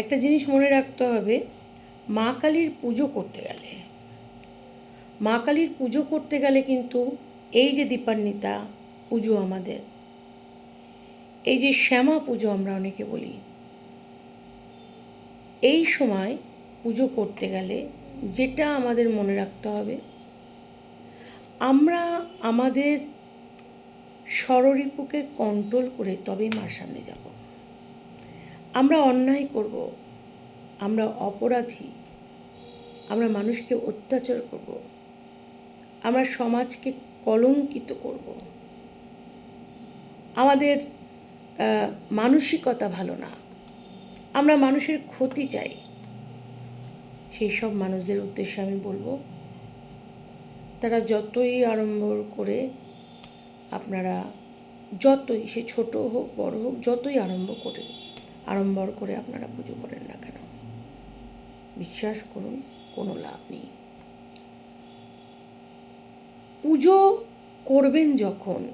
একটা জিনিস মনে রাখতে হবে, মা কালীর পুজো করতে গেলে। মা কালীর পুজো করতে গেলে কিন্তু এই যে দীপান্বিতা পুজো আমাদের, এই যে শ্যামা পুজো আমরা অনেকে বলি, এই সময় পুজো করতে গেলে যেটা আমাদের মনে রাখতে হবে, আমরা আমাদের ষড়রিপুকে কন্ট্রোল করে তবেই মার সামনে যাব। আমরা অন্যায় করব, আমরা অপরাধী, আমরা মানুষকে অত্যাচার করব, আমরা সমাজকে কলঙ্কিত করব। আমাদের মানসিকতা ভালো না। আমরা মানুষের ক্ষতি চাই। সেই সব মানুষদের উদ্দেশ্যে আমি বলব, তারা যতই আড়ম্বর করে আপনারা যতই সে ছোট হোক, বড় হোক, যতই আরম্ভ করে আড়ম্বর করে আপনারা পুজো করেন না কেন? বিশ্বাস করুন, কোনো লাভ নেই। পুজো করবেন যখন,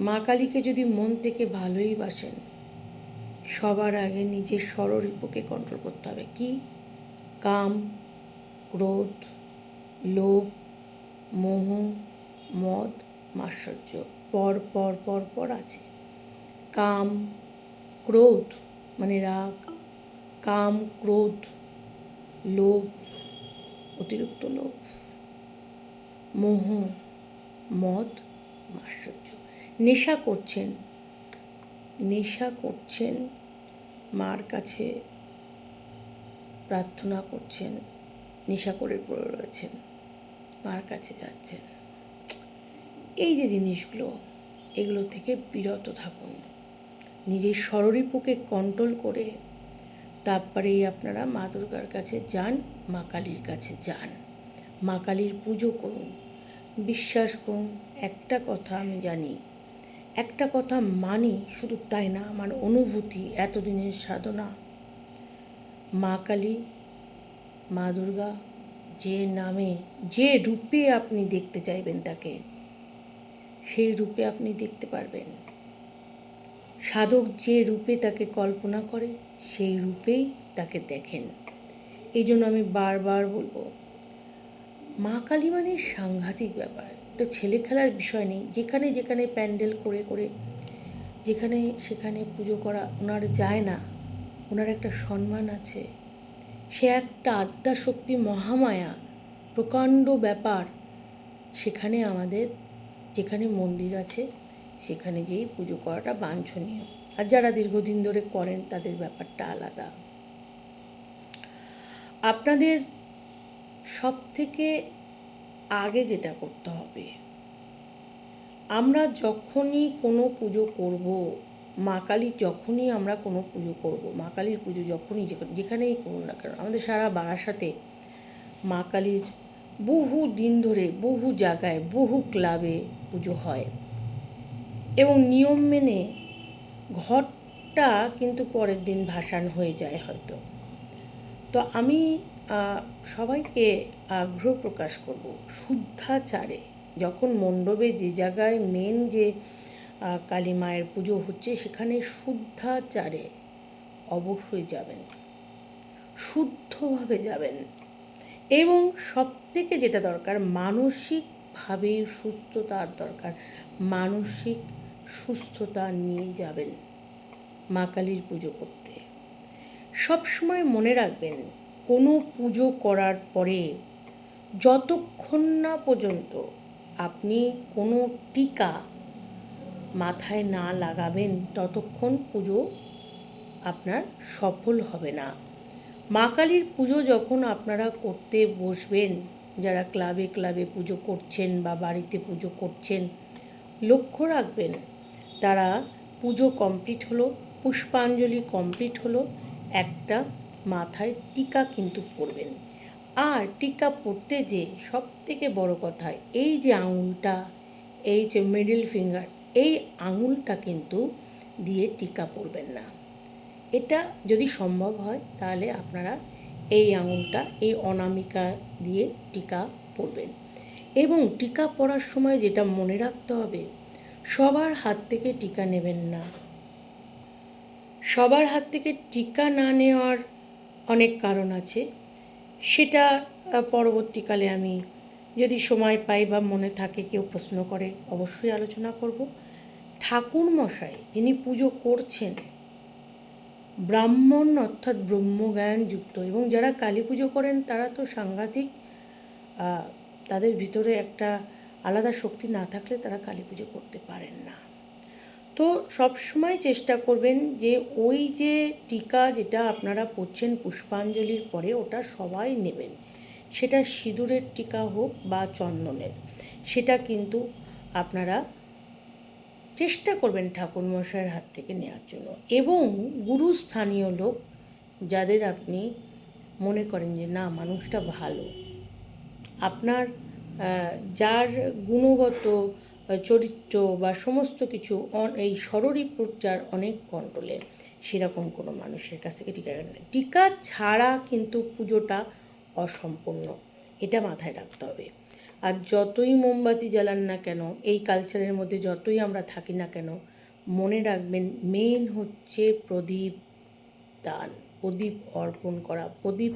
মা কালীকে যদি মন থেকে ভালোই বাসেন, সবার আগে নিজের ষড়রিপুকে কন্ট্রোল করতে হবে। কি? কাম, ক্রোধ, লোভ, মোহ, মদ মাশ্চর্য পর পর পর পর আছে। কাম, ক্রোধ মানে রাগ কাম, ক্রোধ, লোভ, অতিরিক্ত লোভ, মোহ, মদ, মাশ্চর্য। নেশা করছেন। নেশা করছেন। মার কাছে প্রার্থনা করছেন। নেশা করে পড়ে রয়েছেন। মার কাছে যাচ্ছেন। এই যে জিনিসগুলো, এগুলো থেকে বিরত থাকুন। নিজের ষড়রিপুকে কন্ট্রোল করে তারপরেই আপনারা মা দুর্গার কাছে যান, মা কালীর কাছে যান। মা কালীর পুজো করুন। বিশ্বাস করুন, একটা কথা আমি জানি, একটা কথা মানি, শুধু তাই না, আমার অনুভূতি, এতদিনের সাধনা। মা কালী, মা দুর্গা, যে নামে, যে রূপে আপনি দেখতে চাইবেন তাকে, সেই রূপে আপনি দেখতে পারবেন। সাধক যে রূপে তাকে কল্পনা করে, সেই রূপেই তাকে দেখেন। এই জন্য আমি বারবার বলব, মা কালী মানে সাংঘাতিক ব্যাপার। এটা ছেলে খেলার বিষয় নেই। যেখানে যেখানে প্যান্ডেল করে করে, যেখানে সেখানে পুজো করা ওনার যায় না। ওনার একটা সম্মান আছে। সে একটা আত্মা শক্তি মহামায়া, প্রকাণ্ড ব্যাপার। সেখানে আমাদের, যেখানে মন্দির আছে সেখানে যেই পুজো করাটা বাঞ্ছনীয়। আর যারা দীর্ঘদিন ধরে করেন, তাদের ব্যাপারটা আলাদা। আপনাদের সব থেকে আগে যেটা করতে হবে, আমরা যখনই কোনো পুজো করব, মা কালীর যখনই আমরা কোনো পুজো করব, মা কালীর পুজো যখনই যেখানে- যেখানেই করুন না কেন, আমাদের সারা বারাসাতে মা কালীর বহু দিন ধরে বহু জায়গায়, বহু ক্লাবে পুজো হয়। এবং নিয়ম মেনে ঘরটা কিন্তু পরের দিন ভাসান হয়ে যায় হয়তো। তো আমি সবাইকে আগ্রহ প্রকাশ করব শুদ্ধাচারে। যখন মণ্ডপে যে জায়গায় মেন যে কালী মায়ের পুজো হচ্ছে, সেখানে শুদ্ধাচারে অবশ্যই যাবেন। শুদ্ধভাবে যাবেন। এবং সব থেকে যেটা দরকার, মানসিকভাবে সুস্থতার দরকার। মানসিক সুস্থতা নিয়ে যাবেন মা কালীর পুজো করতে। সব সময় মনে রাখবেন, কোনো পুজো করার পরে যতক্ষণ না পর্যন্ত আপনি কোনো টিকা মাথায় না লাগাবেন, ততক্ষণ পুজো আপনার সফল হবে না। মা কালীর পুজো যখন আপনারা করতে বসবেন, যারা ক্লাবে ক্লাবে পুজো করছেন বা বাড়িতে পুজো করছেন, লক্ষ্য রাখবেন তারা পুজো কমপ্লিট হলো, পুষ্পাঞ্জলি কমপ্লিট হলো, একটা মাথায় টিকা কিন্তু পরবেন আর টিকা পরতে যে সব থেকে বড় কথা, এই যে আঙুলটা, এই যে মিডল ফিঙ্গার এই আঙুলটা কিন্তু দিয়ে টিকা পরবেন না। এটা যদি সম্ভব হয়, তাহলে আপনারা এই আঙুলটা, এই অনামিকা দিয়ে টিকা পরবেন এবং টিকা পরার সময় যেটা মনে রাখতে হবে সবার হাত থেকে টিকা নেবেন না। সবার হাত থেকে টিকা না নেওয়ার অনেক কারণ আছে। সেটা পরবর্তীকালে আমি যদি সময় পাই বা মনে থাকে কেউ প্রশ্ন করে, অবশ্যই আলোচনা করব। ঠাকুর মশাই যিনি পুজো করছেন, ব্রাহ্মণ অর্থাৎ ব্রহ্মজ্ঞান যুক্ত এবং যারা কালী পুজো করেন তারা তো সাংঘাতিক তাদের ভিতরে একটা আলাদা শক্তি না থাকলে তারা কালী পুজো করতে পারেন না। তো সবসময় চেষ্টা করবেন যে ওই যে টিকা যেটা আপনারা পড়ছেন পুষ্পাঞ্জলির পরে ওটা সবাই নেবেন। সেটা সিঁদুরের টিকা হোক বা চন্দনের, সেটা কিন্তু আপনারা চেষ্টা করবেন ঠাকুরমশাইয়ের হাত থেকে নেওয়ার জন্য। এবং গুরুস্থানীয় লোক যাদের আপনি মনে করেন যে না, মানুষটা ভালো, আপনার যার গুণগত চরিত্র বা সমস্ত কিছু এই যার অনেক কন্ট্রোলে, সেরকম কোনো মানুষের কাছ থেকে টিকা টিকা ছাড়া কিন্তু পুজোটা অসম্পূর্ণ, এটা মাথায় রাখতে হবে। আর যতই মোমবাতি জ্বালান না কেন, এই কালচারের মধ্যে যতই আমরা থাকি না কেন, মনে রাখবেন মেন হচ্ছে প্রদীপ দান, প্রদীপ অর্পণ করা, প্রদীপ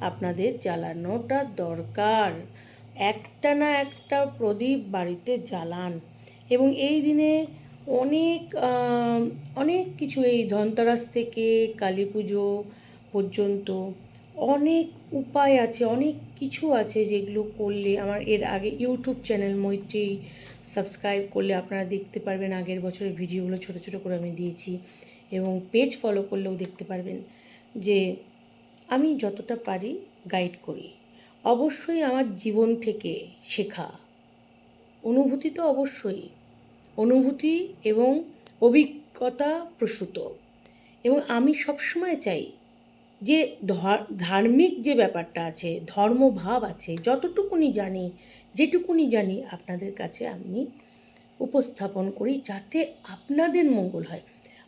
আপনাদের জ্বালানোটা দরকার। একটা না একটা প্রদীপ বাড়িতে জ্বালান। এবং এই দিনে অনেক অনেক কিছু এই ধনতেরাস থেকে কালী পুজো পর্যন্ত অনেক উপায় আছে, অনেক কিছু আছে যেগুলো করলে আমার এর আগে ইউটিউব চ্যানেল মৈত্রী সাবস্ক্রাইব করলে আপনারা দেখতে পারবেন, আগের বছরের ভিডিওগুলো ছোট ছোট করে আমি দিয়েছি এবং পেজ ফলো করলেও দেখতে পারবেন যে আমি যতটা পারি গাইড করি। অবশ্যই আমার জীবন থেকে শেখা। অনুভূতি তো অবশ্যই। অনুভূতি এবং অভিজ্ঞতা প্রসূত। এবং আমি সবসময় চাই যে ধর- ধার্মিক যে ব্যাপারটা আছে, ধর্মভাব আছে, যতটুকুনি জানি, যেটুকুনি জানি আপনাদের কাছে আমি উপস্থাপন করি যাতে আপনাদের মঙ্গল হয়।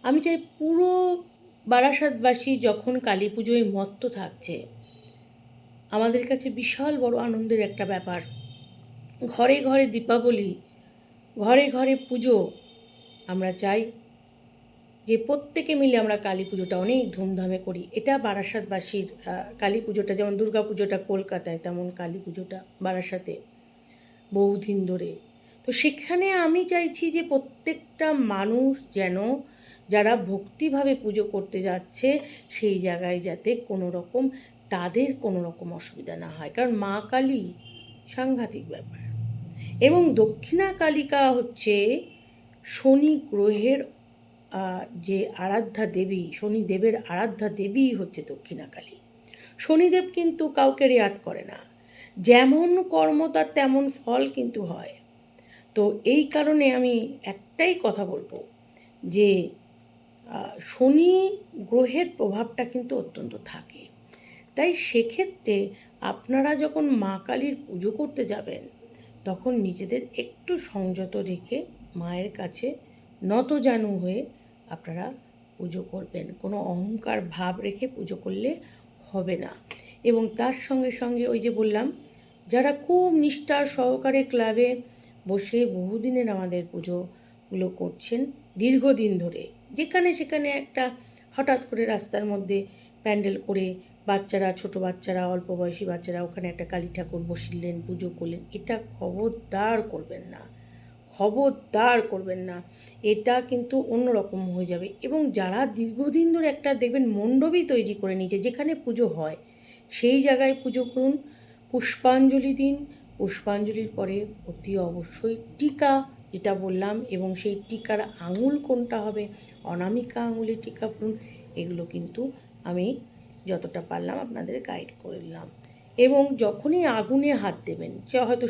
আমি চাই পুরো বারাসাতবাসী যখন কালী পুজোয় মত্ত থাকছে আমাদের কাছে বিশাল বড় আনন্দের একটা ব্যাপার। ঘরে ঘরে দীপাবলি, ঘরে ঘরে পুজো, আমরা চাই যে প্রত্যেকে মিলে আমরা কালী পুজোটা অনেক ধুমধামে করি। এটা বারাসাতবাসীর কালী পুজোটা, যেমন দুর্গা পুজোটা কলকাতায়, তেমন কালী পুজোটা বারাসাতে বহুদিন ধরে। তো সেখানে আমি চাইছি যে প্রত্যেকটা মানুষ যেন, যারা ভক্তিভাবে পুজো করতে যাচ্ছে, সেই জায়গায় যাতে কোনো রকম তাদের কোনো রকম অসুবিধা না হয়। কারণ মা কালী সাংঘাতিক ব্যাপার। এবং দক্ষিণা কালিকা হচ্ছে শনি গ্রহের যে আরাধ্যা দেবী, শনিদেবের আরাধ্যা দেবী হচ্ছে দক্ষিণা কালী। শনিদেব কিন্তু কাউকে রেয়াত করে না। যেমন কর্ম, তার তেমন ফল কিন্তু হয়। তো এই কারণে আমি একটাই কথা বলব যে শনি গ্রহের প্রভাবটা কিন্তু অত্যন্ত থাকে। তাই সেক্ষেত্রে আপনারা যখন মা কালীর পুজো করতে যাবেন, তখন নিজেদের একটু সংযত রেখে মায়ের কাছে নতজানু হয়ে আপনারা পুজো করবেন। কোনো অহংকার ভাব রেখে পুজো করলে হবে না। এবং তার সঙ্গে সঙ্গে ওই যে বললাম, যারা খুব নিষ্ঠার সহকারে ক্লাবে বসে বহুদিনের আমাদের পুজোগুলো করছেন, দীর্ঘদিন ধরে যেখানে সেখানে একটা হঠাৎ করে রাস্তার মধ্যে প্যান্ডেল করে বাচ্চারা, ছোট বাচ্চারা, অল্প বয়সী বাচ্চারা ওখানে একটা কালী ঠাকুর বসিলেন, পুজো করলেন। এটা খবরদার করবেন না, খবরদার করবেন না। এটা কিন্তু অন্যরকম হয়ে যাবে। এবং যারা দীর্ঘদিন ধরে একটা দেখবেন মণ্ডপই তৈরি করে নিয়েছে, যেখানে পুজো হয়, সেই জায়গায় পুজো করুন। পুষ্পাঞ্জলি দিন। পুষ্পাঞ্জলির পরে অতি অবশ্যই টিকা, যেটা বললাম, এবং সেই টিকার আঙুল কোনটা হবে? অনামিকা আঙুলে টিকা পড়ুন। এগুলো কিন্তু আমি যতটা পারলাম আপনাদের গাইড করে দিলাম। এবং যখনই আগুনে হাত দেবেন সে হয়তো